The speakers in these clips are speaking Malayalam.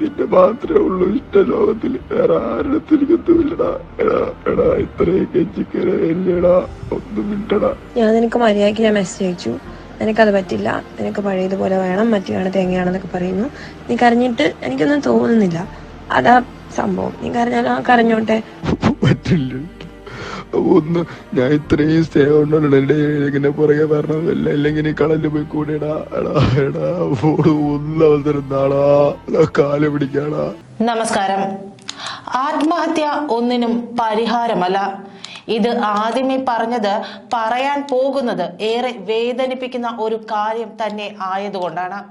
നിന്റെ മാത്രമേ ഉള്ളൂ. ഇഷ്ട ലോകത്തിൽ വേറെ ആരുടെ എടാ എടാ എല്ലടാ ഒന്നും ഞാൻ നിനക്ക് മര്യാദയ്ക്ക് ഞാൻ മെസ്സേജ് അയച്ചു. നിനക്കത് പറ്റില്ല. നിനക്ക് പഴയതുപോലെ വേണം. മറ്റു തേങ്ങയാണെന്നൊക്കെ പറയുന്നു. നീ കരഞ്ഞിട്ട് എനിക്കൊന്നും തോന്നുന്നില്ല. അതാ സംഭവം. നീ കരഞ്ഞാലോ ആ കരഞ്ഞോട്ടെ. പറ്റില്ല. ഒന്ന്. ഞാൻ ഇത്രയും സ്നേഹം എന്റെ ഇങ്ങനെ പുറകെ പറഞ്ഞതല്ല അല്ലെങ്കിൽ നീ കളൽ പോയി കൂടെടാ. ഫോണ് അവസരം കാൽ പിടിക്കാടാ. നമസ്കാരം. ആത്മഹത്യ ഒന്നിനും പരിഹാരമല്ല. ഇത് ആദ്യമേ പറഞ്ഞത് പറയാൻ പോകുന്നത് ഏറെ വേദനിപ്പിക്കുന്ന ഒരു കാര്യം തന്നെ ആയതുകൊണ്ടാണ്.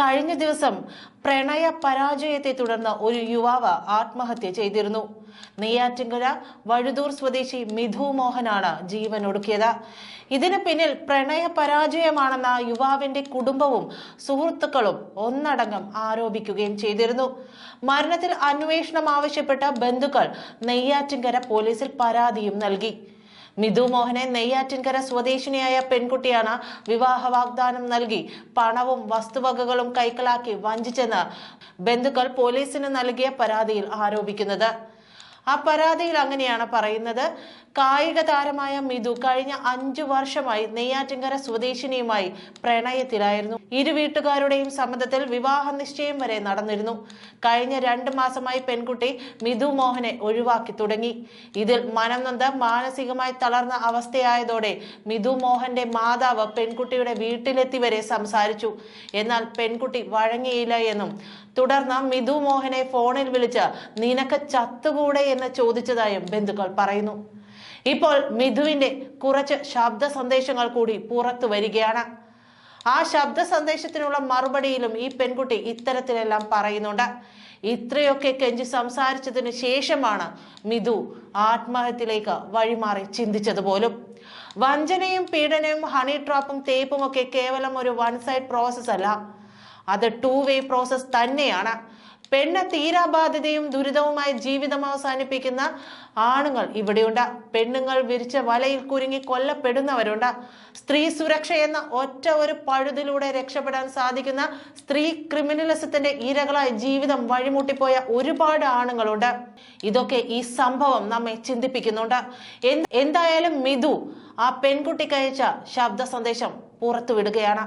കഴിഞ്ഞ ദിവസം പ്രണയ പരാജയത്തെ തുടർന്ന് ഒരു യുവാവ് ആത്മഹത്യ ചെയ്തിരുന്നു. നെയ്യാറ്റിൻകര വഴുതൂർ സ്വദേശി മിഥു മോഹനാണ് ജീവൻ ഒടുക്കിയത്. ഇതിന് പിന്നിൽ പ്രണയ പരാജയമാണെന്ന യുവാവിന്റെ കുടുംബവും സുഹൃത്തുക്കളും ഒന്നടങ്കം ആരോപിക്കുകയും ചെയ്തിരുന്നു. മരണത്തിൽ അന്വേഷണം ആവശ്യപ്പെട്ട ബന്ധുക്കൾ നെയ്യാറ്റിൻകര പോലീസിൽ പരാതിയും നൽകി. മിഥു മോഹനെ നെയ്യാറ്റിൻകര സ്വദേശിനിയായ പെൺകുട്ടിയാണ് വിവാഹ വാഗ്ദാനം നൽകി പണവും വസ്തുവകകളും കൈക്കലാക്കി വഞ്ചിച്ചെന്ന് ബന്ധുക്കൾ പോലീസിന് നൽകിയ പരാതിയിൽ ആരോപിക്കുന്നത്. ആ പരാതിയിൽ അങ്ങനെയാണ് പറയുന്നത്. കായിക താരമായ മിഥു കഴിഞ്ഞ അഞ്ചു വർഷമായി നെയ്യാറ്റിൻകര സ്വദേശിനിയുമായി പ്രണയത്തിലായിരുന്നു. ഇരു വീട്ടുകാരുടെയും സമ്മതത്തിൽ വിവാഹ നിശ്ചയം വരെ നടന്നിരുന്നു. കഴിഞ്ഞ രണ്ട് മാസമായി പെൺകുട്ടി മിഥു മോഹനെ ഒഴിവാക്കി തുടങ്ങി. ഇതിൽ മനം മാനസികമായി തളർന്ന അവസ്ഥയായതോടെ മിഥു മോഹന്റെ മാതാവ് പെൺകുട്ടിയുടെ വീട്ടിലെത്തി വരെ സംസാരിച്ചു. എന്നാൽ പെൺകുട്ടി വഴങ്ങിയില്ല എന്നും തുടർന്ന് മിഥു മോഹനെ ഫോണിൽ വിളിച്ച് നിനക്ക് ചത്തുകൂടെ? എന്ന് ചോദിച്ചതായും ബന്ധുക്കൾ പറയുന്നു. ഇപ്പോൾ മിഥുവിന്റെ കുറച്ച് ശബ്ദ സന്ദേശങ്ങൾ കൂടി പുറത്തു വരികയാണ്. ആ ശബ്ദ സന്ദേശത്തിനുള്ള മറുപടിയിലും ഈ പെൺകുട്ടി ഇത്തരത്തിലെല്ലാം പറയുന്നുണ്ട്. ഇത്രയൊക്കെ കെഞ്ചി സംസാരിച്ചതിന് ശേഷമാണ് മിഥു ആത്മഹത്യയിലേക്ക് വഴിമാറി ചിന്തിച്ചത് പോലും വഞ്ചനയും പീഡനവും ഹണി ട്രാപ്പും തേപ്പും ഒക്കെ കേവലം ഒരു വൺ സൈഡ് പ്രോസസ് അല്ല അത് ടു വേ പ്രോസസ് തന്നെയാണ്. പെണ്ണ് തീരാബാധ്യതയും ദുരിതവുമായി ജീവിതം അവസാനിപ്പിക്കുന്ന ആണുങ്ങൾ ഇവിടെയുണ്ട്. പെണ്ണുങ്ങൾ വിരിച്ച വലയിൽ കുരുങ്ങി കൊല്ലപ്പെടുന്നവരുണ്ട്. സ്ത്രീ സുരക്ഷ എന്ന ഒറ്റ ഒരു പഴുതിലൂടെ രക്ഷപ്പെടാൻ സാധിക്കുന്ന സ്ത്രീ ക്രിമിനലിസത്തിന്റെ ഇരകളായി ജീവിതം വഴിമുട്ടിപ്പോയ ഒരുപാട് ആണുങ്ങളുണ്ട്. ഇതൊക്കെ ഈ സംഭവം നമ്മെ ചിന്തിപ്പിക്കുന്നുണ്ട്. എന്തായാലും മിഥു ആ പെൺകുട്ടി കഴിച്ച ശബ്ദ സന്ദേശം പുറത്തുവിടുകയാണ്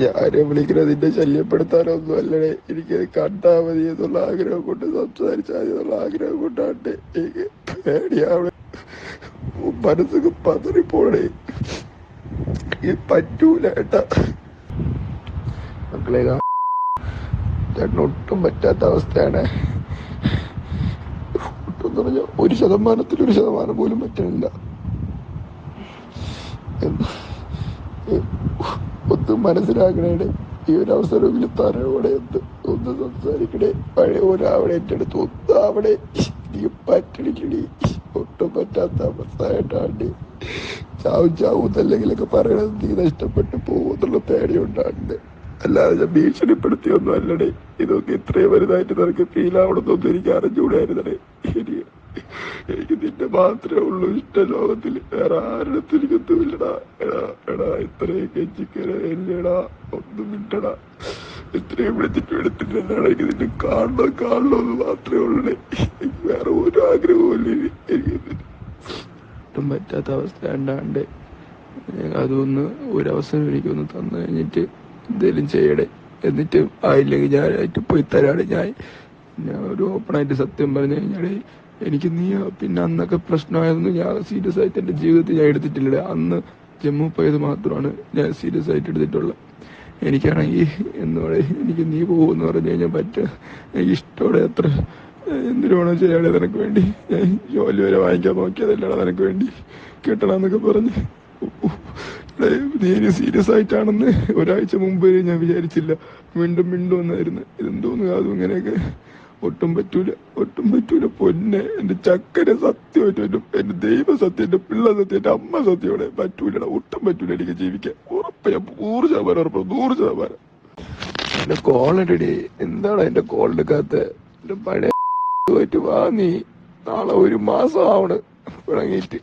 ഞാനെ വിളിക്കുന്നത് നിന്നെ ശല്യപ്പെടുത്താനൊന്നും അല്ലടേ എനിക്കത് കണ്ടാ മതി എന്നുള്ള ആഗ്രഹം കൊണ്ട് സംസാരിച്ചാൽ മതി എന്നുള്ള ആഗ്രഹം കൊണ്ടാണ് എനിക്ക് പേടിയാണ് മനസ്സൊക്കെ പതറിപ്പോണേ. ഈ പറ്റൂല ഏട്ടാ. മക്കളെ ഇതാ. ചേട്ടന് ഒട്ടും പറ്റാത്ത അവസ്ഥയാണ്. ഒട്ടും പറഞ്ഞ പറഞ്ഞാൽ ഒരു ശതമാനത്തിൽ ഒരു ശതമാനം പോലും പറ്റണില്ല എന്ന് ഒന്നും മനസ്സിലാക്കണേ ഈ ഒരു അവസരമെങ്കിലും തന്നോടെ ഒന്ന് ഒന്ന് സംസാരിക്കണേ. പഴയ അവിടെ എന്റെ അടുത്ത് ഒന്നും അവിടെ നീ പറ്റണില്ലടി. ഒട്ടും പറ്റാത്ത അവസ്ഥയായിട്ടാണ്ട് ചാവും ചാവും എന്നല്ലെങ്കിലൊക്കെ പറയണത് നീ നഷ്ടപ്പെട്ടു പോകുന്നുള്ള പേടിയുണ്ടാണ്ട് അല്ലാതെ ഞാൻ ഭീഷണിപ്പെടുത്തിയൊന്നും അല്ലടേ. ഇതൊക്കെ ഇത്രയും വലുതായിട്ട് നിനക്ക് ഫീൽ ആവണമെന്നൊന്നും എനിക്ക് അറിഞ്ഞുകൂടായിരുന്നടേ. എനിക്ക് നിന്റെ മാത്രമേ ഉള്ളൂ. ഇഷ്ട ലോകത്തിൽ വേറെ ആരുടെ എനിക്കൊന്നുമില്ലടാ എടാ എടാ ഇത്രയും എല്ലടാ ഒന്നും ഇട്ടടാ ഇത്രയും വിളിച്ചിട്ട് എടുത്തിട്ടില്ലടാ എനിക്ക് നിന്നെ കാണണം കാണണം എന്ന് മാത്രമേ ഉള്ളൂ. എനിക്ക് വേറെ ഒരു ആഗ്രഹവും ഇല്ല. എനിക്ക് പറ്റാത്ത അവസ്ഥ ഉണ്ടാണ്ട് അതൊന്ന് ഒരവസരം എനിക്കൊന്ന് തന്നു കഴിഞ്ഞിട്ട് എന്തെങ്കിലും ചെയ്യണേ എന്നിട്ട് ആയില്ലെങ്കിൽ ഞാനായിട്ട് പോയി തരാണ്. ഞാൻ ഞാൻ ഒരു ഓപ്പണായിട്ട് സത്യം പറഞ്ഞു കഴിഞ്ഞാൽ എനിക്ക് നീ പിന്നെ അന്നൊക്കെ പ്രശ്നമായിരുന്നു ഞാൻ സീരിയസ് ആയിട്ട് എന്റെ ജീവിതത്തിൽ ഞാൻ എടുത്തിട്ടില്ല. അന്ന് ജമ്മു പോയത് മാത്രമാണ് ഞാൻ സീരിയസ് ആയിട്ട് എടുത്തിട്ടുള്ളത്. എനിക്കാണെങ്കിൽ എന്ന് പറയും എനിക്ക് നീ പോകുമെന്ന് പറഞ്ഞു കഴിഞ്ഞാൽ പറ്റുക എനിക്ക് ഇഷ്ടോടെ അത്ര. എന്തിനാണോ ചെയ്യാനുള്ളത് നിനക്ക് വേണ്ടി? ഞാൻ ജോലി വരെ വാങ്ങിക്കാൻ നോക്കിയതല്ലടാ നിനക്ക് വേണ്ടി. കിട്ടണമെന്നൊക്കെ പറഞ്ഞ്. നീ സീരിയസ് ആയിട്ടാണെന്ന് ഒരാഴ്ച മുമ്പ് ഞാൻ വിചാരിച്ചില്ല. വീണ്ടും വീണ്ടും വന്നായിരുന്നു ഇതെന്തോന്ന് അതും ഇങ്ങനെയൊക്കെ. ഒട്ടും പറ്റൂല ഒട്ടും പറ്റൂല പൊന്നെ. എന്റെ ചക്കര സത്യമായിട്ട് എന്റെ എന്റെ ദൈവ സത്യം എന്റെ പിള്ള സത്യം എന്റെ അമ്മ സത്യോടെ പറ്റൂലടാ. ഒട്ടും പറ്റൂല എനിക്ക് ജീവിക്കാൻ. ഉറപ്പ് ഞാൻ നൂറ് ശതമാനം ഉറപ്പ് നൂറ് ശതമാനം. എന്റെ ഇടടി എന്താണ് എന്റെ കോൾ എടുക്കാത്ത എന്റെ പഴയ പോയിട്ട് വാ നീ. നാളെ ഒരു മാസം ആവണ്. തുടങ്ങിയിട്ട്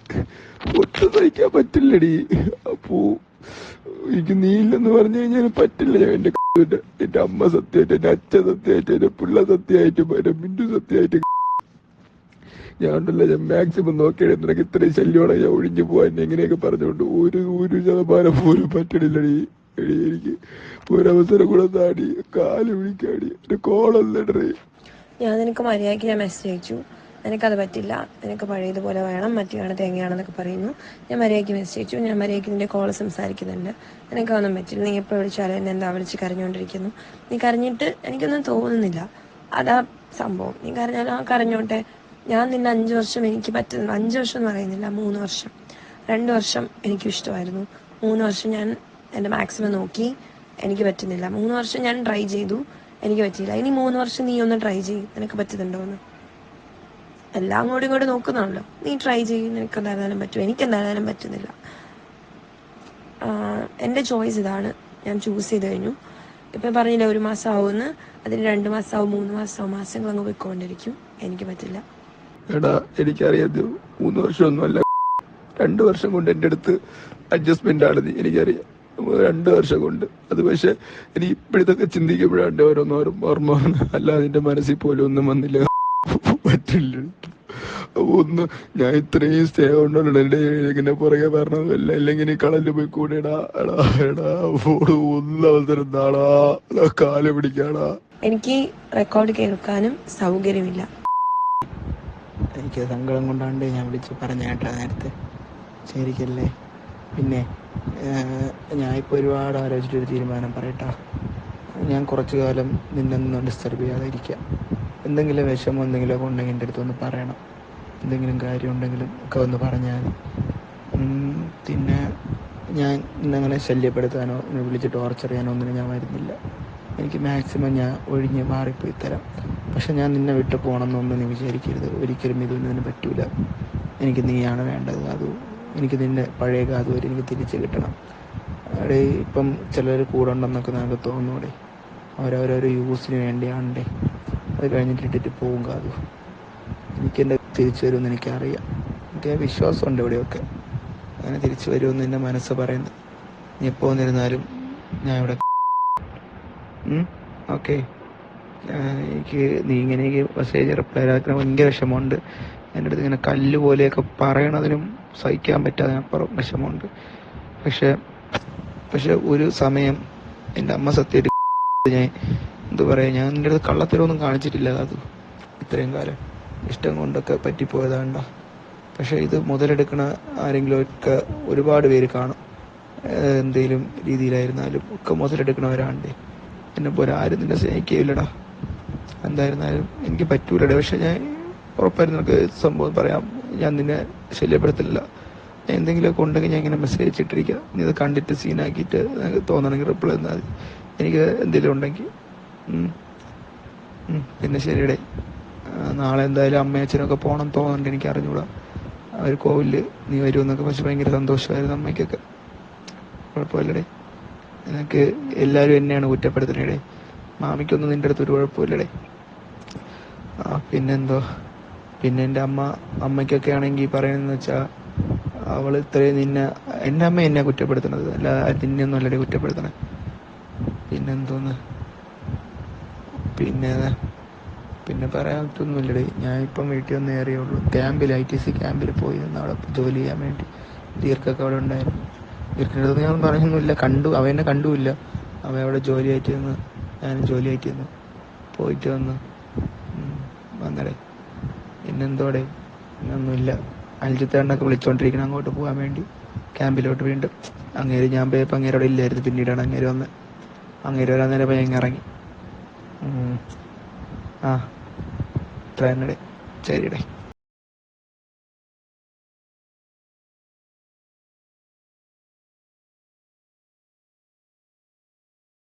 ഒട്ടും സഹിക്കാൻ പറ്റില്ലടി. അപ്പൂ എനിക്ക് നീ പറഞ്ഞു കഴിഞ്ഞാൽ പറ്റില്ല. ഞാൻ എന്റെ എന്റെ അമ്മ സത്യമായിട്ട് എന്റെ അച്ഛൻ സത്യമായിട്ട് എന്റെ പിള്ള സത്യമായിട്ട് എന്റെ മിന്റു സത്യമായിട്ട് ഞാൻ ഉണ്ടല്ലോ ഞാൻ മാക്സിമം നോക്കിയത് നിനക്ക് ഇത്രയും ശല്യമാണ്? ഞാൻ ഒഴിഞ്ഞു പോവാൻ എങ്ങനെയൊക്കെ പറഞ്ഞുകൊണ്ട് ഒരു ഒരു ശതമാനം പോലും പറ്റണില്ലടി. എടി എനിക്ക് ഒരവസരം കൂടെ താടി കാൽ വിളിക്കാടി എന്റെ കോളല്ലേ ഞാൻ നിനക്ക് മര്യാദയ്ക്ക് ഞാൻ മെസ്സേജ് അയച്ചു. നിനക്കത് പറ്റില്ല. നിനക്ക് പഴയതുപോലെ വേണം. മറ്റേയാണ് തേങ്ങയാണെന്നൊക്കെ പറയുന്നു. ഞാൻ മര്യാദയ്ക്ക് അയച്ചു ഞാൻ മര്യാദയ്ക്ക് നിന്റെ കോൾ സംസാരിക്കുന്നുണ്ട്. നിനക്കൊന്നും പറ്റില്ല. നീ എപ്പോൾ വിളിച്ചാലും എന്നെ എന്താ വിളിച്ച് കരഞ്ഞുകൊണ്ടിരിക്കുന്നു നീ കരഞ്ഞിട്ട് എനിക്കൊന്നും തോന്നുന്നില്ല. അതാ സംഭവം. നീ കരഞ്ഞാലും ആ കരഞ്ഞോട്ടെ. ഞാൻ നിന്നെ അഞ്ച് വർഷം എനിക്ക് പറ്റുന്നു അഞ്ച് വർഷം എന്ന് പറയുന്നില്ല. മൂന്ന് വർഷം. രണ്ട് വർഷം എനിക്ക് ഇഷ്ടമായിരുന്നു. മൂന്ന് വർഷം ഞാൻ എന്റെ മാക്സിമം നോക്കി എനിക്ക് പറ്റുന്നില്ല. മൂന്ന് വർഷം ഞാൻ ട്രൈ ചെയ്തു. എനിക്ക് പറ്റിയില്ല. ഇനി മൂന്ന് വർഷം നീ ഒന്ന് ട്രൈ ചെയ്യും. നിനക്ക് പറ്റുന്നുണ്ടോ എന്ന് എല്ലാം അങ്ങോട്ടും ഇങ്ങോട്ടും നോക്കുന്നുണ്ടല്ലോ. നീ ട്രൈ ചെയ്യും നിനക്ക് എന്തായാലും പറ്റും. എനിക്ക് എന്തായാലും പറ്റുന്നില്ല എന്റെ ചോയ്സ് ഇതാണ്. ഞാൻ ചൂസ് ചെയ്ത് കഴിഞ്ഞു. ഇപ്പം പറഞ്ഞില്ല ഒരു മാസം ആവുമെന്ന് അതിന് രണ്ട് മാസം ആവും മൂന്ന് മാസം ആവും മാസങ്ങൾ അങ്ങ് പോയിക്കൊണ്ടിരിക്കും. എനിക്ക് പറ്റില്ല. എടാ എനിക്കറിയാം മൂന്ന് വർഷമൊന്നുമല്ല. രണ്ട് വർഷം കൊണ്ട് എന്റെ അടുത്ത് അഡ്ജസ്റ്റ്മെന്റ് ആണ് നീ. എനിക്കറിയാം. രണ്ട് വർഷം കൊണ്ട്. അത് പക്ഷെ എനിക്ക് ഇപ്പോഴത്തൊക്കെ ചിന്തിക്കുമ്പോഴാണ് ഓരോന്നോരും ഓർമ്മ അല്ല അല്ലാതെ മനസ്സിൽ പോലും ഒന്നും വന്നില്ല. പറ്റില്ല. ഒന്ന് ഞാൻ ഇത്രയും സ്നേഹം ഉണ്ടല്ലോ എന്റെ ഇങ്ങനെ പുറകെ പറഞ്ഞതല്ല അല്ലെങ്കിൽ ഇല്ലെങ്കിൽ കളലിൽ പോയി കൂടെടാ എടാ എടാ ഓട് ഒന്ന് അവസരം താടാ. കാൽ പിടിക്കാടാ. എനിക്ക് റെക്കോർഡ് കേൾക്കാനും സൗകര്യമില്ല. എനിക്ക് സങ്കടം കൊണ്ടാണ്ട് ഞാൻ വിളിച്ച് പറഞ്ഞ കേട്ടാ നേരത്തെ. ശരിക്കല്ലേ? പിന്നെ ഞാൻ ഇപ്പോൾ ഒരുപാട് ആലോചിച്ചിട്ടൊരു തീരുമാനം പറയട്ടാ. ഞാൻ കുറച്ചു കാലം നിന്നൊന്നും ഡിസ്റ്റർബ് ചെയ്യാതെ ഇരിക്കാം. എന്തെങ്കിലും വിഷമം എന്തെങ്കിലുമൊക്കെ ഉണ്ടെങ്കിൽ എന്റെ അടുത്ത് ഒന്ന് പറയണം. എന്തെങ്കിലും കാര്യം ഉണ്ടെങ്കിലും ഒക്കെ ഒന്ന് പറഞ്ഞാൽ പിന്നെ ഞാൻ ഇന്നങ്ങനെ ശല്യപ്പെടുത്താനോ എന്നെ വിളിച്ച് ടോർച്ചർ ചെയ്യാനോ ഒന്നിനും ഞാൻ വരുന്നില്ല. എനിക്ക് മാക്സിമം ഞാൻ ഒഴിഞ്ഞ് മാറിപ്പോയി തരാം. പക്ഷെ ഞാൻ നിന്നെ വിട്ട് പോകണമെന്നൊന്നും നീ വിചാരിക്കരുത്. ഒരിക്കലും ഇതൊന്നും പറ്റൂല. എനിക്ക് നീയാണ് വേണ്ടത്. അത് എനിക്ക് നിന്റെ പഴയ കാതു വരെ എനിക്ക് തിരിച്ചു കിട്ടണം. അവിടെ ഇപ്പം ചിലർ കൂടെ ഉണ്ടെന്നൊക്കെ നമുക്ക് തോന്നൂടെ? അവരവരൊരു യൂസിന് വേണ്ടിയാണ്ടേ? അത് കഴിഞ്ഞിട്ട് ഇട്ടിട്ട് പോകും കാതു. എനിക്കെന്റെ തിരിച്ചു വരുമെന്ന് എനിക്കറിയാം. എനിക്ക് വിശ്വാസമുണ്ട് ഇവിടെയൊക്കെ. അങ്ങനെ തിരിച്ചു വരുമെന്ന് എന്റെ മനസ്സ് പറയുന്നത് നീ എപ്പോൾ വന്നിരുന്നാലും ഞാൻ ഇവിടെ ഓക്കെ. എനിക്ക് നീ ഇങ്ങനെ മെസ്സേജ് റിപ്ലൈ ആക്കുന്ന ഭയങ്കര വിഷമമുണ്ട്. എന്റെ അടുത്ത് ഇങ്ങനെ കല്ല് പോലെയൊക്കെ പറയണതിനും സഹിക്കാൻ പറ്റാതിനപ്പുറം വിഷമമുണ്ട്. പക്ഷെ പക്ഷെ ഒരു സമയം എന്റെ അമ്മ സത്യമായിട്ട് ഞാൻ എന്താ പറയാ ഞാൻ നിന്റെ അടുത്ത് കള്ളത്തരമൊന്നും കാണിച്ചിട്ടില്ല അത് ഇത്രയും കാലം ഇഷ്ടം കൊണ്ടൊക്കെ പറ്റിപ്പോയതാണ്ട. പക്ഷെ ഇത് മുതലെടുക്കണ ആരെങ്കിലും ഒക്കെ ഒരുപാട് പേര് കാണും. എന്തേലും രീതിയിലായിരുന്നാലും ഒക്കെ മുതലെടുക്കണവരാണ്ടേ. എന്നെ പോലെ ആരും നിന്നെ സ്നേഹിക്കുകയില്ലടാ. എന്തായിരുന്നാലും എനിക്ക് പറ്റൂലട. പക്ഷെ ഞാൻ ഉറപ്പായിരുന്നു നിനക്ക് സംഭവം പറയാം. ഞാൻ നിന്നെ ശല്യപ്പെടുത്തില്ല. എന്തെങ്കിലും ഒക്കെ ഉണ്ടെങ്കിൽ ഞാൻ ഇങ്ങനെ മെസ്സേജ് ഇട്ടിരിക്കുക നീ ഇത് കണ്ടിട്ട് സീനാക്കിയിട്ട് തോന്നണമെങ്കിൽ റിപ്ലൈ തന്നാൽ മതി. എനിക്ക് എന്തെങ്കിലും ഉണ്ടെങ്കിൽ. പിന്നെ ശരിയുടെ. നാളെ എന്തായാലും അമ്മയും അച്ഛനൊക്കെ പോകണം തോന്നുന്നുണ്ട് എനിക്ക് അറിഞ്ഞൂടാ അവർ കോവിൽ നീ വരുമെന്നൊക്കെ പക്ഷെ ഭയങ്കര സന്തോഷമായിരുന്നു അമ്മയ്ക്കൊക്കെ. കുഴപ്പമില്ലടേ. നിനക്ക് എല്ലാവരും എന്നെയാണ് കുറ്റപ്പെടുത്തുന്നതേ മാമിക്കൊന്നും നിന്റെ അടുത്ത് ഒരു കുഴപ്പമില്ലടേ. ആ പിന്നെന്തോ. പിന്നെ എന്റെ അമ്മ അമ്മയ്ക്കൊക്കെ ആണെങ്കിൽ പറയുന്നതെന്ന് വെച്ചാൽ അവൾ ഇത്രയും നിന്നെ എന്റെ അമ്മ എന്നെ കുറ്റപ്പെടുത്തണത് അല്ല നിന്നെ ഒന്നും അല്ലടേ കുറ്റപ്പെടുത്തണേ. പിന്നെന്തോന്ന്. പിന്നെ പിന്നെ പറയാത്തൊന്നുമില്ലടി. ഇപ്പം വീട്ടിൽ വന്ന് ഏറിയുള്ളൂ ക്യാമ്പിൽ ഐ ടി സി ക്യാമ്പിൽ പോയി നിന്ന് അവിടെ ജോലി ചെയ്യാൻ വേണ്ടി. ദീർഘൊക്കെ അവിടെ ഉണ്ടായിരുന്നു. ദീർഘിന്റെ ഞാൻ പറഞ്ഞൊന്നുമില്ല കണ്ടു അവനെ കണ്ടുമില്ല. അവ അവിടെ ജോലി നിന്ന് ഞാൻ ജോലി നിന്ന് പോയിട്ട് വന്ന് വന്നടേ. പിന്നെന്തോടെ? ഒന്നുമില്ല അൽജിത്തേണ്ണൊക്കെ വിളിച്ചോണ്ടിരിക്കണം അങ്ങോട്ട് പോകാൻ വേണ്ടി. ക്യാമ്പിലോട്ട് വീണ്ടും. അങ്ങേര് ഞാൻ പോയപ്പോൾ അങ്ങേര് അവിടെ ഇല്ലായിരുന്നു. പിന്നീടാണ് അങ്ങേര് വന്ന്. അങ്ങേര് വരാൻ നേരം ഞാൻ ഇറങ്ങി. ആ തന്നെ ശരിടേ